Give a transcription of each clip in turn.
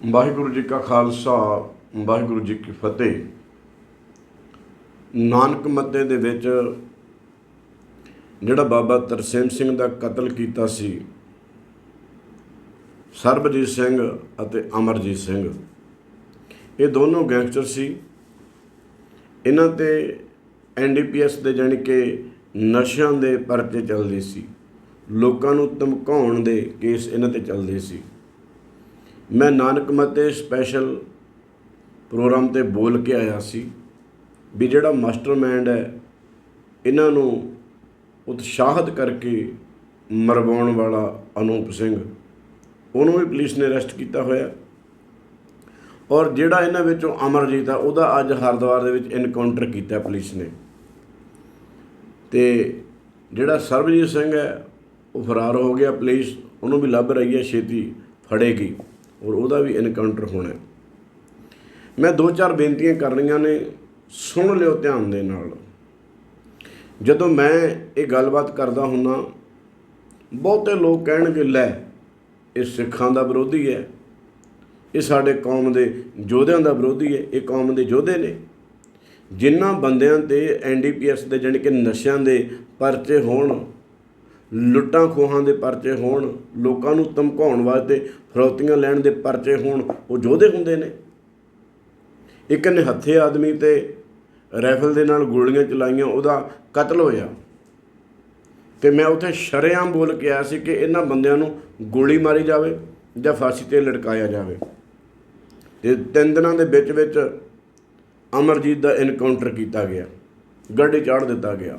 ਵਾਹਿਗੁਰੂ ਜੀ ਕਾ ਖਾਲਸਾ, ਵਾਹਿਗੁਰੂ ਜੀ ਕੀ ਫਤਿਹ। ਨਾਨਕ ਮੱਤੇ ਦੇ ਵਿੱਚ ਜਿਹੜਾ ਬਾਬਾ ਤਰਸੇਮ ਸਿੰਘ ਦਾ ਕਤਲ ਕੀਤਾ ਸੀ, ਸਰਬਜੀਤ ਸਿੰਘ ਅਤੇ ਅਮਰਜੀਤ ਸਿੰਘ, ਇਹ ਦੋਨੋਂ ਗੈਂਗਸਟਰ ਸੀ। ਇਹਨਾਂ ਤੇ ਐਨਡੀਪੀਐਸ ਦੇ ਜਾਣੀ ਕਿ ਨਸ਼ਿਆਂ ਦੇ ਪਰਚੇ ਚੱਲਦੇ ਸੀ, ਲੋਕਾਂ ਨੂੰ ਧਮਕਾਉਣ ਦੇ ਕੇਸ ਇਹਨਾਂ ਤੇ ਚੱਲਦੇ ਸੀ। ਮੈਂ ਨਾਨਕ ਮਤੇ ਸਪੈਸ਼ਲ ਪ੍ਰੋਗਰਾਮ ਤੇ ਬੋਲ ਕੇ ਆਇਆ ਸੀ ਵੀ ਜਿਹੜਾ ਮਾਸਟਰਮਾਈਂਡ ਹੈ, ਇਹਨਾਂ ਨੂੰ ਉਤਸ਼ਾਹਿਤ ਕਰਕੇ ਮਰਵਾਉਣ ਵਾਲਾ ਅਨੂਪ ਸਿੰਘ, ਉਹਨੂੰ ਵੀ ਪੁਲਿਸ ਨੇ ਅਰੈਸਟ ਕੀਤਾ ਹੋਇਆ। ਔਰ ਜਿਹੜਾ ਇਹਨਾਂ ਵਿੱਚੋਂ ਅਮਰਜੀਤ ਆ, ਉਹਦਾ ਅੱਜ ਹਰਿਦੁਆਰ ਦੇ ਵਿੱਚ ਇਨਕਾਊਂਟਰ ਕੀਤਾ ਪੁਲਿਸ ਨੇ। ਤੇ ਜਿਹੜਾ ਸਰਬਜੀਤ ਸਿੰਘ ਹੈ, ਉਹ ਫਰਾਰ ਹੋ ਗਿਆ ਪੁਲਿਸ, ਉਹਨੂੰ ਵੀ ਲੱਭ ਰਹੀ ਹੈ, ਛੇਤੀ ਫੜੇਗੀ। ਔਰ ਉਹਦਾ ਵੀ ਇਨਕਾਊਂਟਰ ਹੋਣਾ ਹੈ। ਮੈਂ ਦੋ ਚਾਰ ਬੇਨਤੀਆਂ ਕਰਨੀਆਂ ਨੇ, ਸੁਣ ਲਿਓ ਧਿਆਨ ਦੇ ਨਾਲ। ਜਦੋਂ ਮੈਂ ਇਹ ਗੱਲਬਾਤ ਕਰਦਾ ਹੁੰਨਾ ਬਹੁਤੇ ਲੋਕ ਕਹਿਣਗੇ, ਲੈ, ਇਹ ਸਿੱਖਾਂ ਦਾ ਵਿਰੋਧੀ ਹੈ। ਇਹ ਸਾਡੇ ਕੌਮ ਦੇ ਯੋਧਿਆਂ ਦਾ ਵਿਰੋਧੀ ਹੈ। ਇਹ ਕੌਮ ਦੇ ਯੋਧੇ ਨੇ। ਜਿਨ੍ਹਾਂ ਬੰਦਿਆਂ ਤੇ ਐਨਡੀਪੀਐਸ ਦੇ ਜਾਣੀ ਕਿ ਨਸ਼ਿਆਂ ਦੇ ਪਰਚੇ ਹੋਣ ਲੁੱਟਾਂ ਖੋਹਾਂ ਦੇ ਪਰਚੇ ਹੋਣ, ਲੋਕਾਂ ਨੂੰ ਧਮਕਾਉਣ ਵਾਸਤੇ ਫਰੌਤੀਆਂ ਲੈਣ ਦੇ ਪਰਚੇ ਹੋਣ, ਉਹ ਯੋਧੇ ਹੁੰਦੇ ਨੇ। ਇੱਕ ਨਿਹੱਥੇ ਆਦਮੀ ਤੇ ਰਾਈਫਲ ਦੇ ਨਾਲ ਗੋਲੀਆਂ ਚਲਾਈਆਂ, ਉਹਦਾ ਕਤਲ ਹੋਇਆ। ਤੇ ਮੈਂ ਉੱਥੇ ਸ਼ਰੇਆਮ ਬੋਲ ਕੇ ਆਇਆ ਸੀ ਕਿ ਇਹਨਾਂ ਬੰਦਿਆਂ ਨੂੰ ਗੋਲੀ ਮਾਰੀ ਜਾਵੇ ਜਾਂ ਫਾਂਸੀ ਤੇ ਲਟਕਾਇਆ ਜਾਵੇ। ਤੇ ਤਿੰਨ ਦਿਨਾਂ ਦੇ ਵਿੱਚ ਵਿੱਚ ਅਮਰਜੀਤ ਦਾ ਇਨਕਾਊਂਟਰ ਕੀਤਾ ਗਿਆ। ਗੱਡੀ ਚਾੜ ਦਿੱਤਾ ਗਿਆ।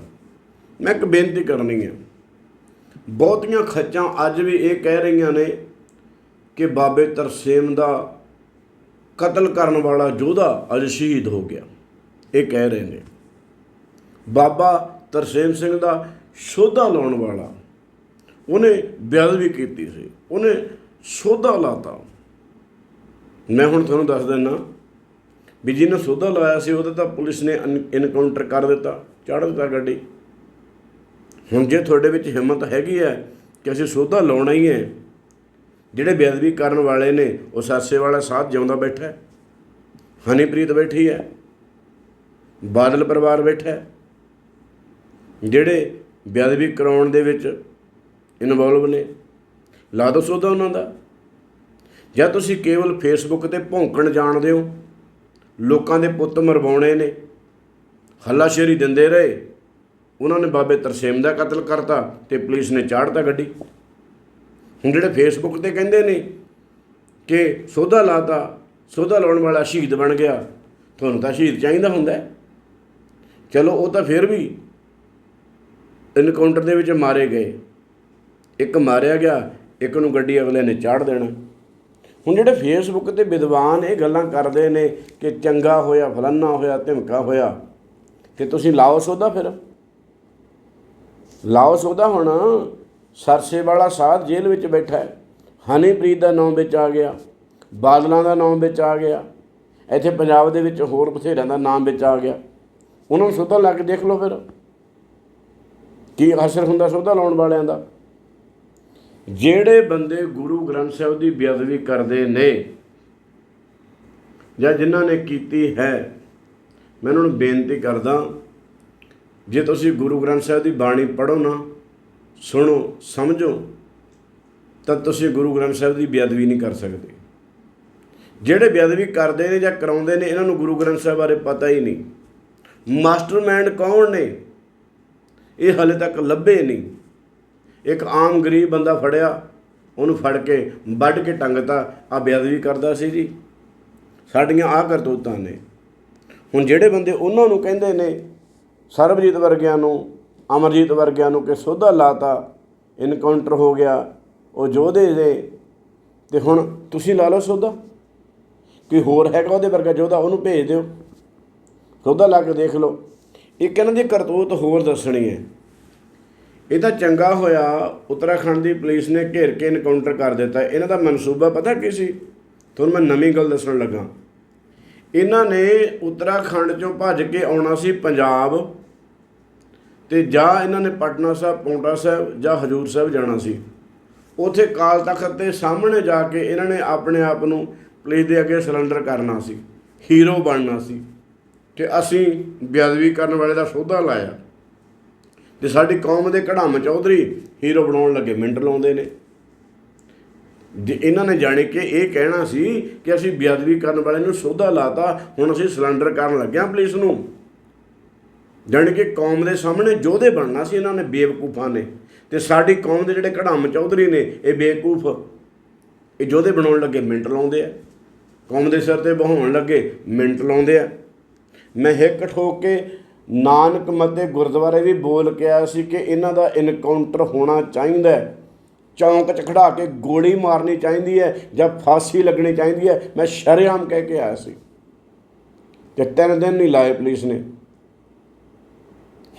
ਮੈਂ ਇੱਕ ਬੇਨਤੀ ਕਰਨੀ ਹੈ ਬਹੁਤੀਆਂ ਖੱਚਾਂ ਅੱਜ ਵੀ ਇਹ ਕਹਿ ਰਹੀਆਂ ਨੇ ਕਿ ਬਾਬੇ ਤਰਸੇਮ ਦਾ ਕਤਲ ਕਰਨ ਵਾਲਾ ਯੋਧਾ ਅੱਜ ਸ਼ਹੀਦ ਹੋ ਗਿਆ। ਇਹ ਕਹਿ ਰਹੇ ਨੇ। ਬਾਬਾ ਤਰਸੇਮ ਸਿੰਘ ਦਾ ਸੋਧਾ ਲਾਉਣ ਵਾਲਾ, ਉਹਨੇ ਬੇਅਦਬੀ ਕੀਤੀ ਸੀ। ਉਹਨੇ ਸੋਧਾ ਲਾਤਾ। ਮੈਂ ਹੁਣ ਤੁਹਾਨੂੰ ਦੱਸ ਦਿੰਦਾ ਵੀ ਜਿਹਨੇ ਸੋਧਾ ਲਾਇਆ ਸੀ, ਉਹਦਾ ਤਾਂ ਪੁਲਿਸ ਨੇ ਇਨਕਾਊਂਟਰ ਕਰ ਦਿੱਤਾ, ਚੜ੍ਹ ਦਿੱਤਾ ਗੱਡੀ। ਹੁਣ ਜੇ ਤੁਹਾਡੇ ਵਿੱਚ ਹਿੰਮਤ ਹੈਗੀ ਹੈ ਕਿ ਅਸੀਂ ਸੋਧਾ ਲਾਉਣਾ ਹੀ ਹੈ, ਜਿਹੜੇ ਬੇਅਦਬੀ ਕਰਨ ਵਾਲੇ ਨੇ, ਉਹ ਸਾਸੇ ਵਾਲਾ ਸਾਥ ਜਿਉਂਦਾ ਬੈਠਾ ਹੈ। ਹਨੀਪ੍ਰੀਤ ਬੈਠੀ ਹੈ। ਬਾਦਲ ਪਰਿਵਾਰ ਬੈਠਾ ਹੈ। ਜਿਹੜੇ ਬੇਅਦਬੀ ਕਰਾਉਣ ਦੇ ਵਿੱਚ ਇਨਵੋਲਵ ਨੇ, ਲਾ ਦੋ ਸੋਧਾ ਉਹਨਾਂ ਦਾ। ਜਾਂ ਤੁਸੀਂ ਕੇਵਲ ਫੇਸਬੁੱਕ ਤੇ ਭੌਂਕਣ ਜਾਣਦੇ ਹੋ, ਲੋਕਾਂ ਦੇ ਪੁੱਤ ਮਰਵਾਉਣੇ ਨੇ, ਹੱਲਾਸ਼ੇਰੀ ਦਿੰਦੇ ਰਹੇ ਉਹਨਾਂ ਨੇ ਬਾਬੇ ਤਰਸੇਮ ਦਾ ਕਤਲ ਕਰਤਾ ਤੇ ਪੁਲਿਸ ਨੇ ਚਾੜਤਾ ਗੱਡੀ। ਹੁਣ ਜਿਹੜੇ ਫੇਸਬੁੱਕ ਤੇ ਕਹਿੰਦੇ ਨੇ ਕਿ ਸੋਧਾ ਲਾਤਾ, ਸੋਧਾ ਲਾਉਣ ਵਾਲਾ ਸ਼ਹੀਦ ਬਣ ਗਿਆ, ਤੁਹਾਨੂੰ ਤਾਂ ਸ਼ਹੀਦ ਚਾਹੀਦਾ ਹੁੰਦਾ ਚਲੋ, ਉਹ ਤਾਂ ਫਿਰ ਵੀ ਇਨਕਾਊਂਟਰ ਦੇ ਵਿੱਚ ਮਾਰੇ ਗਏ। ਇੱਕ ਮਾਰਿਆ ਗਿਆ, ਇੱਕ ਨੂੰ ਗੱਡੀ ਅਗਲੇ ਨੇ ਚਾੜ ਦੇਣਾ। ਹੁਣ ਜਿਹੜੇ ਫੇਸਬੁੱਕ ਤੇ ਵਿਦਵਾਨ ਇਹ ਗੱਲਾਂ ਕਰਦੇ ਨੇ ਕਿ ਚੰਗਾ ਹੋਇਆ, ਫਲਾਨਾ ਹੋਇਆ, ਧਮਕਾ ਹੋਇਆ, ਤੇ ਤੁਸੀਂ ਲਾਓ ਸੋਧਾ ਫਿਰ। ਲਾਓ ਸੋਧਾ ਹੁਣ ਸਰਸੇ ਵਾਲਾ ਸਾਧ ਜੇਲ੍ਹ ਵਿੱਚ ਬੈਠਾ ਹੈ। ਹਨੀਪ੍ਰੀਤ ਦਾ ਨਾਮ ਵਿੱਚ ਆ ਗਿਆ, ਬਾਦਲਾਂ ਦਾ ਨਾਮ ਵਿੱਚ ਆ ਗਿਆ, ਇੱਥੇ ਪੰਜਾਬ ਦੇ ਵਿੱਚ ਹੋਰ ਬਥੇਰਿਆਂ ਦਾ ਨਾਮ ਵਿੱਚ ਆ ਗਿਆ। ਉਹਨਾਂ ਨੂੰ ਸੋਧਾ ਲਾ ਕੇ ਦੇਖ ਲਓ ਫਿਰ। ਕੀ ਅਸਰ ਹੁੰਦਾ ਸੋਧਾ ਲਾਉਣ ਵਾਲਿਆਂ ਦਾ? ਜਿਹੜੇ ਬੰਦੇ ਗੁਰੂ ਗ੍ਰੰਥ ਸਾਹਿਬ ਦੀ ਬੇਅਦਬੀ ਕਰਦੇ ਨੇ ਜਾਂ ਜਿਨ੍ਹਾਂ ਨੇ ਕੀਤੀ ਹੈ, ਮੈਂ ਉਹਨਾਂ ਨੂੰ ਬੇਨਤੀ ਕਰਦਾ ਜੇ ਤੁਸੀਂ ਗੁਰੂ ਗ੍ਰੰਥ ਸਾਹਿਬ ਦੀ ਬਾਣੀ ਪੜ੍ਹੋ ਨਾ, ਸੁਣੋ, ਸਮਝੋ, ਤਾਂ ਤੁਸੀਂ ਗੁਰੂ ਗ੍ਰੰਥ ਸਾਹਿਬ ਦੀ ਬੇਅਦਬੀ ਨਹੀਂ ਕਰ ਸਕਦੇ। ਜਿਹੜੇ ਬੇਅਦਬੀ ਕਰਦੇ ਨੇ ਜਾਂ ਕਰਾਉਂਦੇ ਨੇ, ਇਹਨਾਂ ਨੂੰ ਗੁਰੂ ਗ੍ਰੰਥ ਸਾਹਿਬ ਬਾਰੇ ਪਤਾ ਹੀ ਨਹੀਂ। ਮਾਸਟਰਮਾਈਂਡ ਕੌਣ ਨੇ? ਇਹ ਹਲੇ ਤੱਕ ਲੱਭੇ ਨਹੀਂ। ਇੱਕ ਆਮ ਗਰੀਬ ਬੰਦਾ ਫੜਿਆ, ਉਹਨੂੰ ਫੜ ਕੇ ਵੱਢ ਕੇ ਟੰਗਤਾ ਆ ਬੇਅਦਬੀ ਕਰਦਾ ਸੀ ਜੀ। ਸਾਡੀਆਂ ਆ ਕਰਤੂਤਾਂ ਨੇ। ਹੁਣ ਜਿਹੜੇ ਬੰਦੇ ਉਹਨਾਂ ਨੂੰ ਕਹਿੰਦੇ ਨੇ ਸਰਬਜੀਤ ਵਰਗਿਆਂ ਨੂੰ, ਅਮਰਜੀਤ ਵਰਗਿਆਂ ਨੂੰ ਕਿ ਸੋਧਾ ਲਾਤਾ ਇਨਕਾਊਂਟਰ ਹੋ ਗਿਆ, ਉਹ ਯੋਧੇ ਦੇ। ਤੇ ਹੁਣ ਤੁਸੀਂ ਲਾ ਲਓ ਸੋਧਾ, ਕੋਈ ਹੋਰ ਹੈਗਾ ਉਹਦੇ ਵਰਗਾ ਯੋਧਾ, ਉਹਨੂੰ ਭੇਜ ਦਿਓ। ਸੋਧਾ ਲਾ ਕੇ ਦੇਖ ਲਓ। ਇੱਕ ਇਹਨਾਂ ਦੀ ਕਰਤੂਤ ਹੋਰ ਦੱਸਣੀ ਹੈ। ਇਹ ਤਾਂ ਚੰਗਾ ਹੋਇਆ, ਉੱਤਰਾਖੰਡ ਦੀ ਪੁਲਿਸ ਨੇ ਘੇਰ ਕੇ ਇਨਕਾਊਂਟਰ ਕਰ ਦਿੱਤਾ। ਇਹਨਾਂ ਦਾ ਮਨਸੂਬਾ ਪਤਾ ਕੀ ਸੀ? ਤੁਹਾਨੂੰ ਮੈਂ ਨਵੀਂ ਗੱਲ ਦੱਸਣ ਲੱਗਾ। ਇਹਨਾਂ ਨੇ ਉੱਤਰਾਖੰਡ ਚੋਂ ਭੱਜ ਕੇ ਆਉਣਾ ਸੀ ਪੰਜਾਬ। ਤੇ ਜਾਂ ਇਹਨਾਂ ਨੇ ਪਟਨਾ ਸਾਹਿਬ ਪੌਂਟਾ ਸਾਹਿਬ ਜਾਂ ਹਜੂਰ ਸਾਹਿਬ ਜਾਣਾ ਸੀ। ਉਥੇ ਕਾਲ ਤਖਤ ਦੇ ਸਾਹਮਣੇ ਜਾ ਕੇ ਇਹਨਾਂ ਨੇ ਆਪਣੇ ਆਪ ਨੂੰ ਪੁਲਿਸ ਦੇ ਅੱਗੇ ਸਿਲੰਡਰ ਕਰਨਾ ਸੀ ਹੀਰੋ ਬਣਨਾ ਸੀ। ਤੇ ਅਸੀਂ ਬੇਅਦਬੀ ਕਰਨ ਵਾਲੇ ਦਾ ਸੌਦਾ ਲਾਇਆ। ਤੇ ਸਾਡੀ ਕੌਮ ਦੇ ਕੜਾਮ ਚੌਧਰੀ ਹੀਰੋ ਬਣਾਉਣ ਲੱਗੇ, ਮਿੰਟ ਲਾਉਂਦੇ ਨੇ। ਜੇ ਇਹਨਾਂ ਨੇ ਜਾਣੇ ਕਿ ਇਹ ਕਹਿਣਾ ਸੀ ਕਿ ਅਸੀਂ ਬੇਅਦਬੀ ਕਰਨ ਵਾਲੇ ਨੂੰ ਸੌਦਾ ਲਾਤਾ, ਹੁਣ ਅਸੀਂ ਸਿਲੰਡਰ ਕਰਨ ਲੱਗਿਆ ਪੁਲਿਸ ਨੂੰ। ਜਾਣੀ ਕਿ ਕੌਮ ਦੇ ਸਾਹਮਣੇ ਯੋਧੇ ਬਣਨਾ ਸੀ ਇਹਨਾਂ ਨੇ, ਬੇਵਕੂਫਾਂ ਨੇ। ਤੇ ਸਾਡੀ ਕੌਮ ਦੇ ਜਿਹੜੇ ਕੜਾਮ ਚੌਧਰੀ ਨੇ, ਇਹ ਬੇਵਕੂਫ। ਇਹ ਯੋਧੇ ਬਣਾਉਣ ਲੱਗੇ, ਮਿੰਟ ਲਾਉਂਦੇ ਆ। ਕੌਮ ਦੇ ਸਿਰ ਤੇ ਬਹਾਉਣ ਲੱਗੇ, ਮਿੰਟ ਲਾਉਂਦੇ ਆ। ਮੈਂ ਹਿੱਕ ਠੋਕ ਕੇ ਨਾਨਕ ਮਤੇ ਗੁਰਦੁਆਰੇ ਵੀ ਬੋਲ ਕੇ ਆਇਆ ਸੀ ਕਿ ਇਹਨਾਂ ਦਾ ਇਨਕਾਊਂਟਰ ਹੋਣਾ ਚਾਹੀਦਾ ਹੈ। ਚੌਂਕ 'ਚ ਖੜਾ ਕੇ ਗੋਲੀ ਮਾਰਨੀ ਚਾਹੀਦੀ ਹੈ ਜਾਂ ਫਾਂਸੀ ਲੱਗਣੀ ਚਾਹੀਦੀ ਹੈ, ਮੈਂ ਸ਼ਰੇਆਮ ਕਹਿ ਕੇ ਆਇਆ ਸੀ। ਤੇ ਤਿੰਨ ਦਿਨ ਨਹੀਂ ਲਾਏ ਪੁਲਿਸ ਨੇ।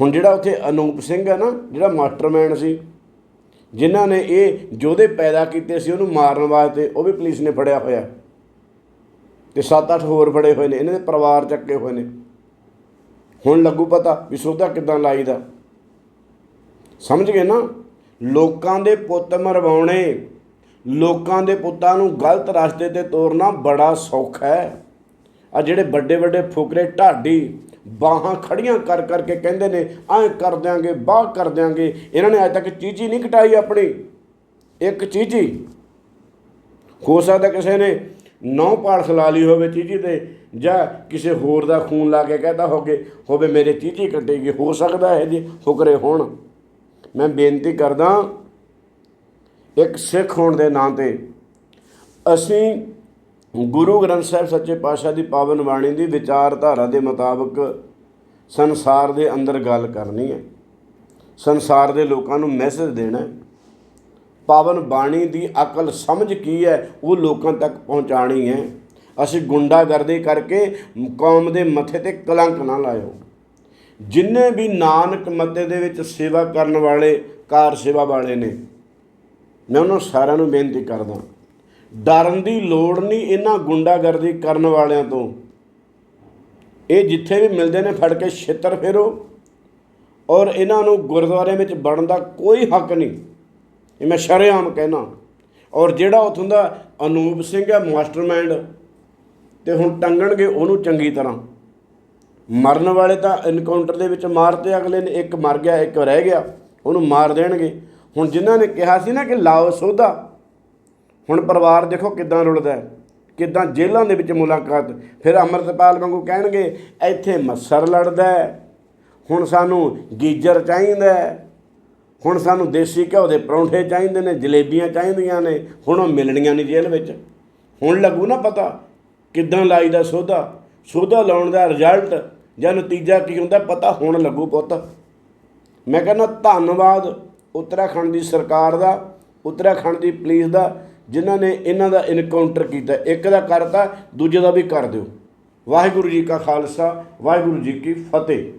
ਹੁਣ ਜਿਹੜਾ ਉੱਥੇ ਅਨੂਪ ਸਿੰਘ ਹੈ ਨਾ, ਜਿਹੜਾ ਮਾਸਟਰਮਾਈਂਡ ਸੀ, ਜਿਨ੍ਹਾਂ ਨੇ ਇਹ ਯੋਧੇ ਪੈਦਾ ਕੀਤੇ ਸੀ, ਉਹਨੂੰ ਮਾਰਨ ਵਾਸਤੇ ਉਹ ਵੀ ਪੁਲਿਸ ਨੇ ਫੜਿਆ ਹੋਇਆ। ਤੇ 7-8 ਹੋਰ ਫੜੇ ਹੋਏ ਨੇ, ਇਹਨਾਂ ਦੇ ਪਰਿਵਾਰ ਚੱਕੇ ਹੋਏ ਨੇ। ਹੁਣ ਲੱਗੂ ਪਤਾ ਵੀ ਸੌਦਾ ਕਿਦਾਂ ਲਾਈਦਾ। ਸਮਝ ਗਏ ਨਾ? ਲੋਕਾਂ ਦੇ ਪੁੱਤ ਮਰਵਾਉਣੇ, ਲੋਕਾਂ ਦੇ ਪੁੱਤਾਂ ਨੂੰ ਗਲਤ ਰਸਤੇ ਤੇ ਤੋਰਨਾ ਬੜਾ ਸੌਖਾ ਹੈ। ਆ ਜਿਹੜੇ ਵੱਡੇ ਵੱਡੇ ਫੁਕਰੇ ਢਾਡੀ ਬਾਹਾਂ ਖੜੀਆਂ ਕਰ ਕਰਕੇ ਕਹਿੰਦੇ ਨੇ, ਐਂ ਕਰ ਦਿਆਂਗੇ, ਬਾਹ ਕਰ ਦਿਆਂਗੇ। ਇਹਨਾਂ ਨੇ ਅੱਜ ਤੱਕ ਚੀਚੀ ਨਹੀਂ ਕਟਾਈ ਆਪਣੀ। ਇੱਕ ਚੀਚੀ ਹੋ ਸਕਦਾ ਕਿਸੇ ਨੇ ਨੌ ਪਾਲ ਖਲਾ ਲਈ ਹੋਵੇ ਚੀਚੀ ਤੇ, ਜਾਂ ਕਿਸੇ ਹੋਰ ਦਾ ਖੂਨ ਲਾ ਕੇ ਕਹਿੰਦਾ ਹੋਗੇ ਹੋਵੇ ਮੇਰੇ ਚੀਚੀ ਕੱਟੇਗੀ ਹੋ ਸਕਦਾ ਹੈ ਜੀ ਫੁਕਰੇ ਹੋਣ। ਮੈਂ ਬੇਨਤੀ ਕਰਦਾ, ਇੱਕ ਸਿੱਖ ਹੋਣ ਦੇ ਨਾਂ ਤੇ ਅਸੀਂ ਗੁਰੂ ਗ੍ਰੰਥ ਸਾਹਿਬ ਸੱਚੇ ਪਾਤਸ਼ਾਹ ਦੀ ਪਾਵਨ ਬਾਣੀ ਦੀ ਵਿਚਾਰਧਾਰਾ ਦੇ ਮੁਤਾਬਕ ਸੰਸਾਰ ਦੇ ਅੰਦਰ ਗੱਲ ਕਰਨੀ ਹੈ। ਸੰਸਾਰ ਦੇ ਲੋਕਾਂ ਨੂੰ ਮੈਸੇਜ ਦੇਣਾ ਹੈ। ਪਾਵਨ ਬਾਣੀ ਦੀ ਅਕਲ ਸਮਝ ਕੀ ਹੈ, ਉਹ ਲੋਕਾਂ ਤੱਕ ਪਹੁੰਚਾਣੀ ਹੈ। ਅਸੀਂ ਗੁੰਡਾਗਰਦੀ ਕਰਕੇ ਕੌਮ ਦੇ ਮੱਥੇ ਤੇ ਕਲੰਕ ਨਾ ਲਾਇਓ। ਜਿੰਨੇ ਵੀ ਨਾਨਕ ਮੱਤੇ ਦੇ ਵਿੱਚ ਸੇਵਾ ਕਰਨ ਵਾਲੇ, ਕਾਰ ਸੇਵਾ ਵਾਲੇ ਨੇ, ਮੈਂ ਉਹਨਾਂ ਸਾਰਿਆਂ ਨੂੰ ਬੇਨਤੀ ਕਰਦਾ। ਡਰਨ ਦੀ ਲੋੜ ਨਹੀਂ ਇਹਨਾਂ ਗੁੰਡਾਗਰਦੀ ਕਰਨ ਵਾਲਿਆਂ ਤੋਂ। ਇਹ ਜਿੱਥੇ ਵੀ ਮਿਲਦੇ ਨੇ ਫੜ ਕੇ ਛਿੱਤਰ ਫੇਰੋ। ਔਰ ਇਹਨਾਂ ਨੂੰ ਗੁਰਦੁਆਰੇ ਵਿੱਚ ਵੜਨ ਦਾ ਕੋਈ ਹੱਕ ਨਹੀਂ। ਇਹ ਮੈਂ ਸ਼ਰੇਆਮ ਕਹਿਣਾ ਔਰ ਜਿਹੜਾ ਉੱਥੋਂ ਦਾ ਅਨੂਪ ਸਿੰਘ ਹੈ, ਮਾਸਟਰਮਾਈਂਡ, ਤੇ ਹੁਣ ਟੰਗਣਗੇ ਉਹਨੂੰ ਚੰਗੀ ਤਰ੍ਹਾਂ। ਮਰਨ ਵਾਲੇ ਤਾਂ ਇਨਕਾਊਂਟਰ ਦੇ ਵਿੱਚ ਮਾਰਤੇ, ਅਗਲੇ ਨੇ ਇੱਕ ਮਰ ਗਿਆ, ਇੱਕ ਰਹਿ ਗਿਆ, ਉਹਨੂੰ ਮਾਰ ਦੇਣਗੇ। ਹੁਣ ਜਿਨ੍ਹਾਂ ਨੇ ਕਿਹਾ ਸੀ ਨਾ ਕਿ ਲਾਓ ਸੋਧਾ ਹੁਣ ਪਰਿਵਾਰ ਦੇਖੋ ਕਿੱਦਾਂ ਰੁਲਦਾ ਹੈ, ਕਿੱਦਾਂ ਜੇਲ੍ਹਾਂ ਦੇ ਵਿੱਚ ਮੁਲਾਕਾਤ, ਫਿਰ ਅਮਰਤਪਾਲ ਵਾਂਗੂ ਕਹਿਣਗੇ, ਇੱਥੇ ਮੱਸਰ ਲੜਦਾ ਹੁਣ ਸਾਨੂੰ ਗੀਜਰ ਚਾਹੀਦਾ ਹੁਣ ਸਾਨੂੰ ਦੇਸੀ ਘਿਓ ਦੇ ਪਰੌਂਠੇ ਚਾਹੀਦੇ ਨੇ, ਜਲੇਬੀਆਂ ਚਾਹੀਦੀਆਂ ਨੇ, ਹੁਣ ਉਹ ਮਿਲਣੀਆਂ ਨਹੀਂ ਜੇਲ੍ਹ ਵਿੱਚ। ਹੁਣ ਲੱਗੂ ਨਾ ਪਤਾ ਕਿੱਦਾਂ ਲਾਈਦਾ ਸੋਧਾ ਸੋਧਾ ਲਾਉਣ ਦਾ ਰਿਜ਼ਲਟ, ਜਾਂ ਨਤੀਜਾ ਕੀ ਹੁੰਦਾ ਪਤਾ ਹੁਣ ਲੱਗੂ ਪੁੱਤ। ਮੈਂ ਕਹਿੰਦਾ ਧੰਨਵਾਦ ਉੱਤਰਾਖੰਡ ਦੀ ਸਰਕਾਰ ਦਾ, ਉੱਤਰਾਖੰਡ ਦੀ ਪੁਲਿਸ ਦਾ ਜਿਨ੍ਹਾਂ ਨੇ ਇਹਨਾਂ ਦਾ ਇਨਕਾਊਂਟਰ ਕੀਤਾ, ਇੱਕ ਦਾ ਕਰਤਾ, ਦੂਜੇ ਦਾ ਵੀ ਕਰ ਦਿਓ। ਵਾਹਿਗੁਰੂ ਜੀ ਕਾ ਖਾਲਸਾ, ਵਾਹਿਗੁਰੂ ਜੀ ਕੀ ਫਤਿਹ।